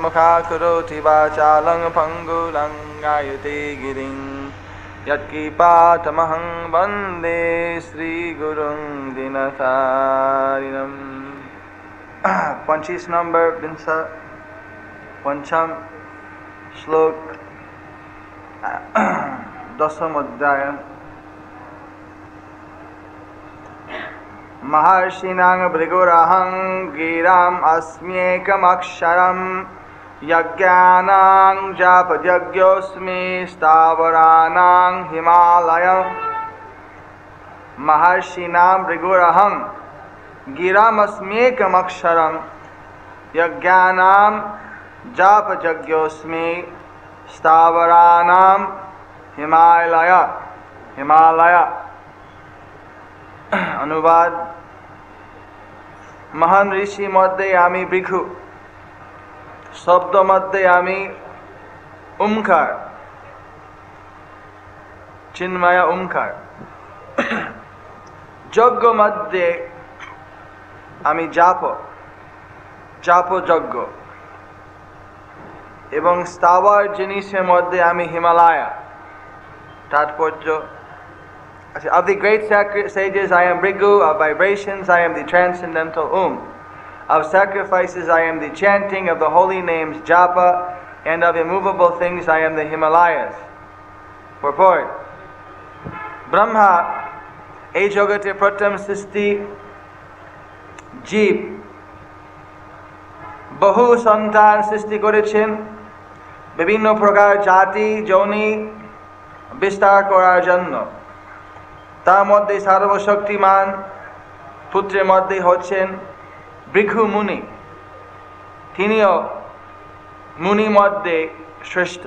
यत्मुखा करोति वाचालं पङ्गुलङ्गायते गिरिं। यत्कीपातमहं वंदे श्रीगुरुं दिनतारिणम् पञ्चीस नम्बर विंश पञ्चम श्लोक। दशम अध्याय। महर्षिणां भृगुरहं गिराम् अस्म्येकमक्षरं यज्ञानां जपयज्ञोऽस्मि स्थावराणां हिमालय महर्षिणां भृगुरहं गिरमस्म्येकमक्षरं यज्ञानां जपयज्ञोऽस्मि स्थावराणां हिमालय हिमालय। अनुवाद। महान ऋषि मध्य आमी भिक्षु শব্দ মধ্যে আমি উমকার চিন্ময় উমকার যজ্ঞ মধ্যে আমি জাপ জাপ যজ্ঞ এবং স্থাবর জিনিসের মধ্যে আমি হিমালয়া তাৎপর্য Of the great sages, I am Brigu. Of vibrations, I am the transcendental Um. Of sacrifices, I am the chanting of the holy names Japa. And of immovable things, I am the Himalayas. Purport Brahma, এই জগতে প্রথম সৃষ্টি জীব বহু সন্তান সৃষ্টি করেছেন বিভিন্ন প্রকার জাতি যৌনি বিস্তার করার জন্য তার মধ্যে সর্বশক্তিমান পুত্রের মধ্যে হচ্ছেন বৃক্ষু মুনি, তিনিও মুনি মধ্যে শ্রেষ্ঠ।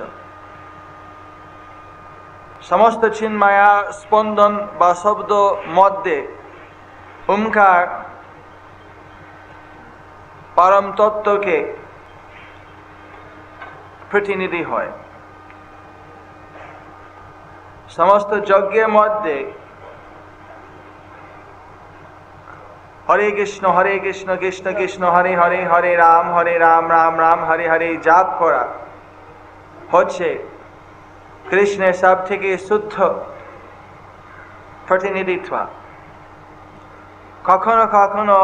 সমস্ত চিন্মায়া স্পন্দন বা শব্দ মধ্যে ওমকার পরম তত্ত্বকে প্রতিনিধি হয়। সমস্ত যজ্ঞের মধ্যে হরে কৃষ্ণ হরে কৃষ্ণ কৃষ্ণ কৃষ্ণ, হরে হরে হরে রাম হরে রাম রাম রাম, হরে হরে, জাপ করা। হচ্ছে কৃষ্ণের সব থেকে শুদ্ধ প্রতিনিধিত্ব। কখনো কখনো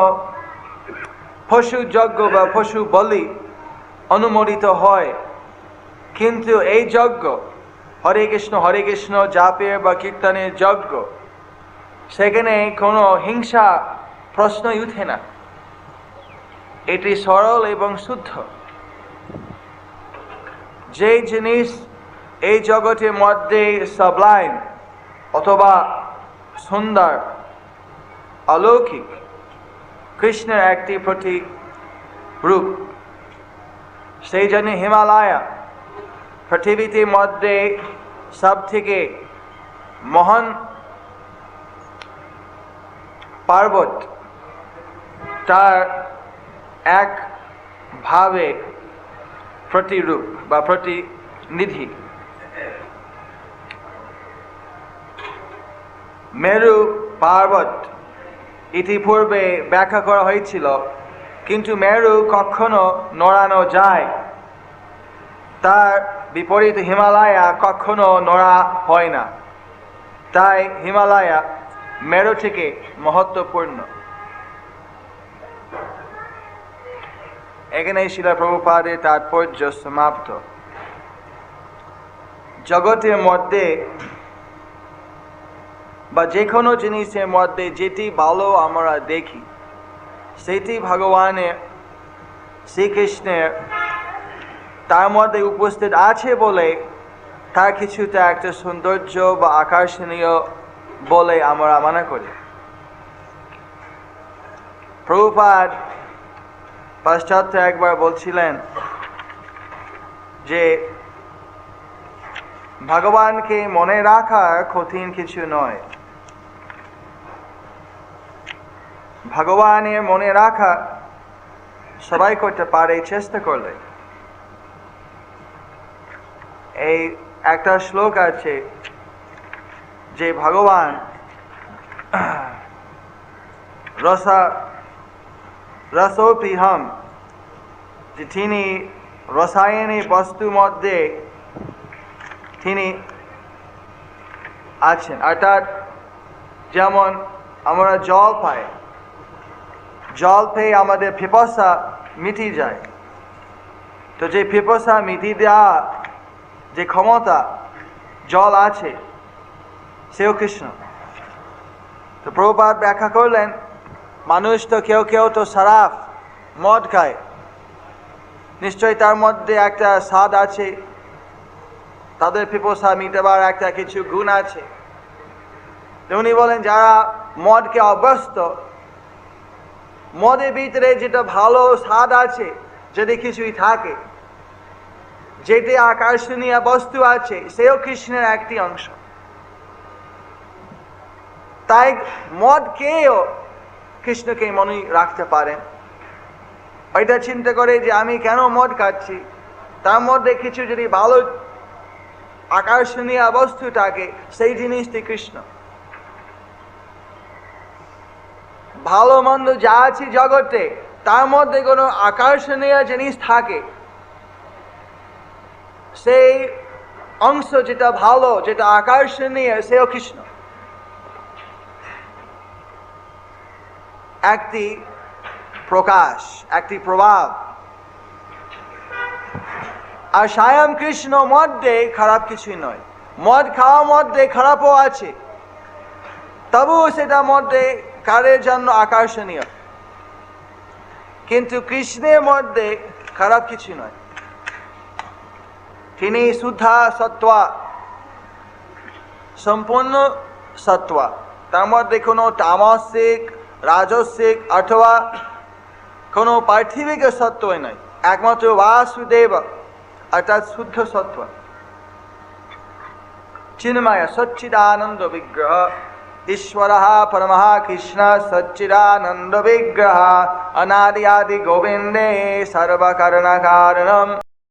পশু যজ্ঞ বা পশু বলি অনুমোদিত হয়, কিন্তু এই যজ্ঞ, হরে কৃষ্ণ হরে কৃষ্ণ জাপের বা কীর্তনের যজ্ঞ, সেখানে কোনো হিংসা প্রশ্নই উঠে না। এটি সরল এবং শুদ্ধ। যে জিনিস এই জগতের মধ্যে সাবলাইন অথবা সুন্দর, অলৌকিক, কৃষ্ণের একটি প্রতীক রূপ, সেই জন্য হিমালয়া পৃথিবীতে মধ্যে সব থেকে মহান পার্বত তার এক ভাবে প্রতিরূপ বা প্রতিনিধি। মেরু পার্বত ইতিপূর্বে ব্যাখ্যা করা হয়েছিল, কিন্তু মেরু কখনো নড়ানো যায়। তার বিপরীত হিমালয়া কখনো নড়া হয় না। তাই হিমালয়া মেরু থেকে মহত্বপূর্ণ। এখানে শিলা প্রভুপাদের তাৎপর্য সমাপ্ত। জগতের মধ্যে বা যে কোনো জিনিসের মধ্যে যেটি ভালো আমরা দেখি, সেটি ভগবানের শ্রীকৃষ্ণের তার মধ্যে উপস্থিত আছে বলে তার কিছুটা একটা সৌন্দর্য বা আকর্ষণীয় বলে আমরা মনে করি। প্রভুপাদ পাশ্চাত্য একবার বলছিলেন যে, ভগবানকে মনে রাখা কঠিন কিছু নয়। ভগবানের মনে রাখা সবাই করতে পারে, চেষ্টা করলে। এই একটা শ্লোক আছে যে ভগবান রসা রসোপিহম তিনি রসায়নিক বস্তুর মধ্যে তিনি আছেন। অর্থাৎ যেমন আমরা জল পাই, জল পেয়ে আমাদের পিপাসা মিটি যায়। তো যে পিপাসা মিটি দেওয়া যে ক্ষমতা, জল আছে, সেও কৃষ্ণ। তো প্রভুপাত ব্যাখ্যা করলেন মানুষ তো কেউ কেউ তো সারাফ, মদ খায়। নিশ্চয়ই তার মধ্যে একটা স্বাদ আছে। তাদের পিপসা মিটাবার একটা কিছু গুণ আছে। উনি বলেন, যারা মদকে অভ্যস্ত, মদের ভিতরে যেটা ভালো স্বাদ আছে, যদি কিছুই থাকে, যেটি আকর্ষণীয় বস্তু আছে, সেও কৃষ্ণের একটি অংশ। তাই মদ খেয়েও কৃষ্ণকে মনে রাখতে পারেন ওইটা চিন্তা করে যে আমি কেন মদ খাচ্ছি? তার মধ্যে কিছু যদি ভালো আকর্ষণীয় বস্তু থাকে, সেই জিনিসটি কৃষ্ণ। ভালো মন্দ যা আছে জগতে, তার মধ্যে কোনো আকর্ষণীয় জিনিস থাকে। সেই অংশ যেটা ভালো, যেটা আকর্ষণীয়, সেও কৃষ্ণ। একটি প্রকাশ, একটি প্রভাব। আর স্বয়ং কৃষ্ণ মধ্যে খারাপ কিছুই নয়। মদ খাওয়ার মধ্যে খারাপও আছে। তবুও সেটা মধ্যে কারের জন্য আকর্ষণীয়? কিন্তু কৃষ্ণের মধ্যে খারাপ কিছু নয়। তিনি শুদ্ধা সত্ত্বা, সম্পূর্ণ সত্ত্বা। তার মধ্যে কোনো তামসিক রাজসিক অথবা কোনো পার্থিবিক সত্ত্বই নয় একমাত্র বাসুদেব অর্থাৎ শুদ্ধ সত্ত্ব। চিন্ময় সচ্চিদানন্দ বিগ্রহ। ঈশ্বর পরমঃ কৃষ্ণ সচ্চিদানন্দ বিগ্রহ। অনাদি গোবিন্দে সর্বকর্ণ কারণম